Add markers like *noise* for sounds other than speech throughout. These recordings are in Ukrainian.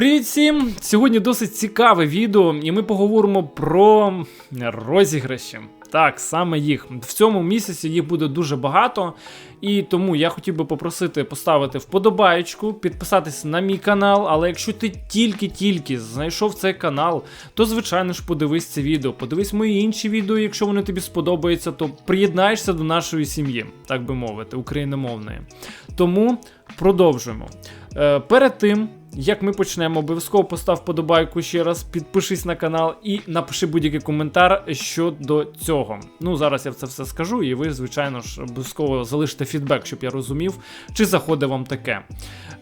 Привіт всім! Сьогодні досить цікаве відео, і ми поговоримо про розіграші. Так, саме їх. В цьому місяці їх буде дуже багато. І тому я хотів би попросити поставити вподобаєчку, підписатися на мій канал. Але якщо ти тільки-тільки знайшов цей канал, то звичайно ж подивись це відео. Подивись мої інші відео, якщо вони тобі сподобаються, то приєднаєшся до нашої сім'ї, так би мовити, україномовної. Тому продовжуємо. Е, перед тим. Як ми почнемо, обов'язково постав вподобайку ще раз, підпишись на канал і напиши будь-який коментар щодо цього. Ну, зараз я це все скажу, і ви, звичайно ж, обов'язково залишите фідбек, щоб я розумів, чи заходить вам таке.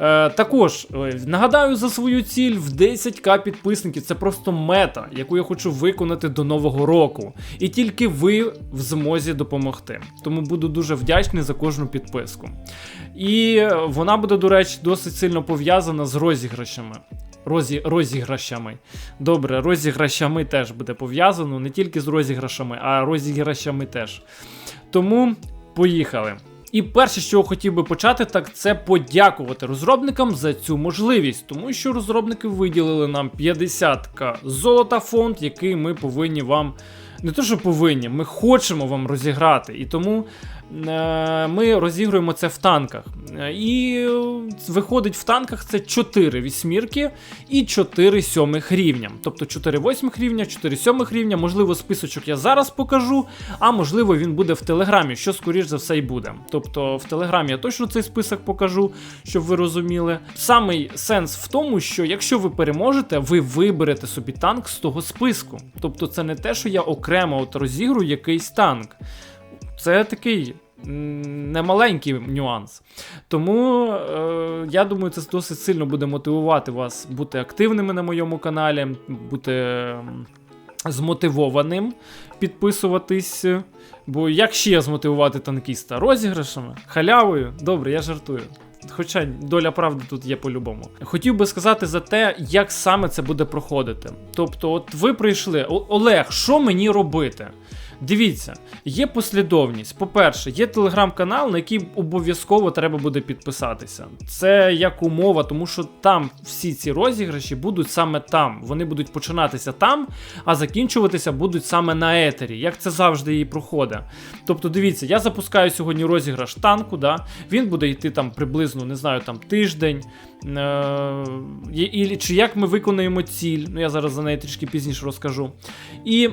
Е, Також е, нагадаю за свою ціль в 10к підписників. Це просто мета, яку я хочу виконати до нового року. І тільки ви в змозі допомогти. Тому буду дуже вдячний за кожну підписку. І вона буде, до речі, досить сильно пов'язана з розіграшами. Розі, розіграшами. Добре, розіграшами теж буде пов'язано, не тільки з розіграшами, а розіграшами теж. Тому поїхали. І перше, що хотів би почати, так це подякувати розробникам за цю можливість, тому що розробники виділили нам 50к золота фонд, який ми повинні вам. Не то, що повинні, ми хочемо вам розіграти. І тому Е, ми розігруємо це в танках. Е, і виходить в танках це 4 вісьмірки і 4 сьомих рівня. Тобто 4 восьмих рівня, 4 сьомих рівня. Можливо, списочок я зараз покажу, а можливо, він буде в Телеграмі, що скоріш за все й буде. Тобто в Телеграмі я точно цей список покажу, щоб ви розуміли. Самий сенс в тому, що якщо ви переможете, ви виберете собі танк з того списку. Тобто, це не те, що я окремо от розігрую якийсь танк. Це такий немаленький нюанс. Тому е, я думаю, це досить сильно буде мотивувати вас бути активними на моєму каналі, бути змотивованим, підписуватись. Бо як ще змотивувати танкіста? Розіграшами, халявою? Добре, я жартую. Хоча доля правди тут є по-любому. Хотів би сказати за те, як саме це буде проходити. Тобто, от ви прийшли, Олег, що мені робити? Дивіться, є послідовність. По-перше, є телеграм-канал, на який обов'язково треба буде підписатися. Це як умова, тому що там всі ці розіграші будуть саме там. Вони будуть починатися там, а закінчуватися будуть саме на етері, як це завжди і проходить. Тобто, дивіться, я запускаю сьогодні розіграш танку, да? він буде йти там приблизно, не знаю, там тиждень. Е- Чи як ми виконаємо ціль, ну я зараз за неї трішки пізніше розкажу. І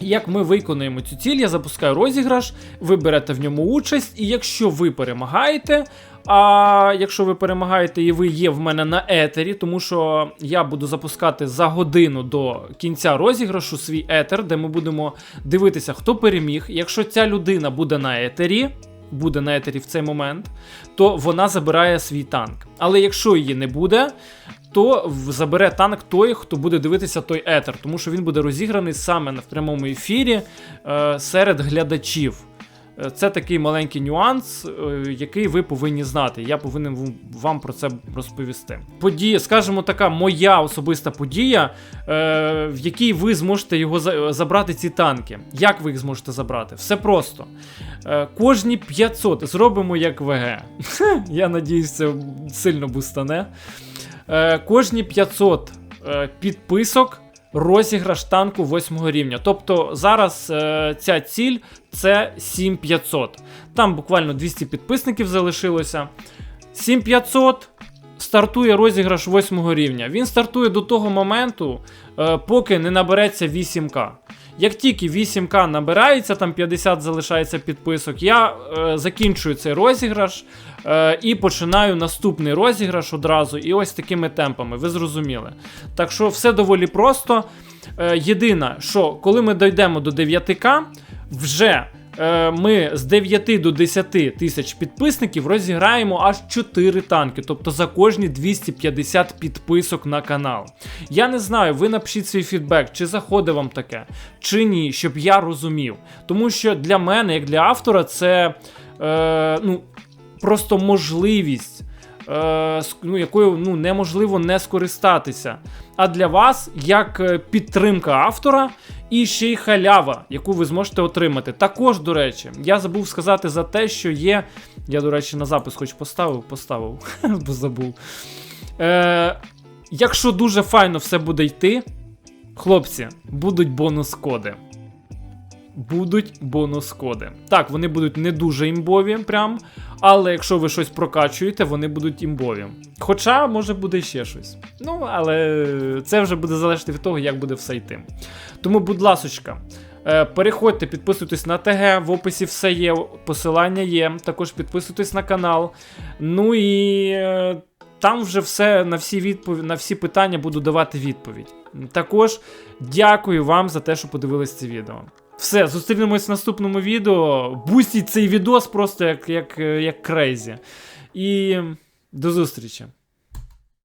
як ми виконуємо цю ціль, я запускаю розіграш, ви берете в ньому участь, і якщо ви перемагаєте, а якщо ви перемагаєте і ви є в мене на етері, тому що я буду запускати за годину до кінця розіграшу свій етер, де ми будемо дивитися, хто переміг. Якщо ця людина буде на етері, буде на етері в цей момент, то вона забирає свій танк. Але якщо її не буде, то забере танк той, хто буде дивитися той етер, тому що він буде розіграний саме в прямому ефірі е, серед глядачів. Е, це такий маленький нюанс, е, який ви повинні знати. Я повинен вам про це розповісти. Подія, скажімо, така моя особиста подія, е, в якій ви зможете його забрати, ці танки. Як ви їх зможете забрати? Все просто. Кожні 500 зробимо як ВГ. *laughs* Я надіюсь, це сильно бустане. Е, Кожні 500 е, підписок розіграш танку 8 рівня. Тобто зараз е, ця ціль це 7500. Там буквально 200 підписників залишилося. 7500 стартує розіграш 8 рівня. Він стартує до того моменту, е, поки не набереться 8К. Як тільки 8К набирається, там 50 залишається підписок, я е, закінчую цей розіграш е, і починаю наступний розіграш одразу. І ось такими темпами, ви зрозуміли. Так що все доволі просто. Е, єдине, що коли ми дійдемо до 9К, вже ми з 9 до 10 тисяч підписників розіграємо аж 4 танки, тобто за кожні 250 підписок на канал. Я не знаю, ви напишіть свій фідбек, чи заходить вам таке, чи ні, щоб я розумів. Тому що для мене, як для автора, це е, ну, просто можливість. Е, ну, якою ну, неможливо не скористатися. А для вас як е, підтримка автора і ще й халява, яку ви зможете отримати. Також, до речі, я забув сказати за те, що є. Я, до речі, на запис хоч поставив, поставив, *laughs* бо забув. Е, якщо дуже файно все буде йти, хлопці, будуть бонус-коди. Будуть бонус-коди. Так, вони будуть не дуже імбові, прям, але якщо ви щось прокачуєте, вони будуть імбові. Хоча, може буде ще щось. Ну, але це вже буде залежати від того, як буде все йти. Тому, будь ласочка, е, переходьте, підписуйтесь на ТГ, в описі все є, посилання є. Також підписуйтесь на канал. Ну і е, там вже все на всі відповіді, на всі питання буду давати відповідь. Також дякую вам за те, що подивились це відео. Все, зустрінемось в наступному відео. Бустіть цей відос просто як, як, як крейзі. І до зустрічі.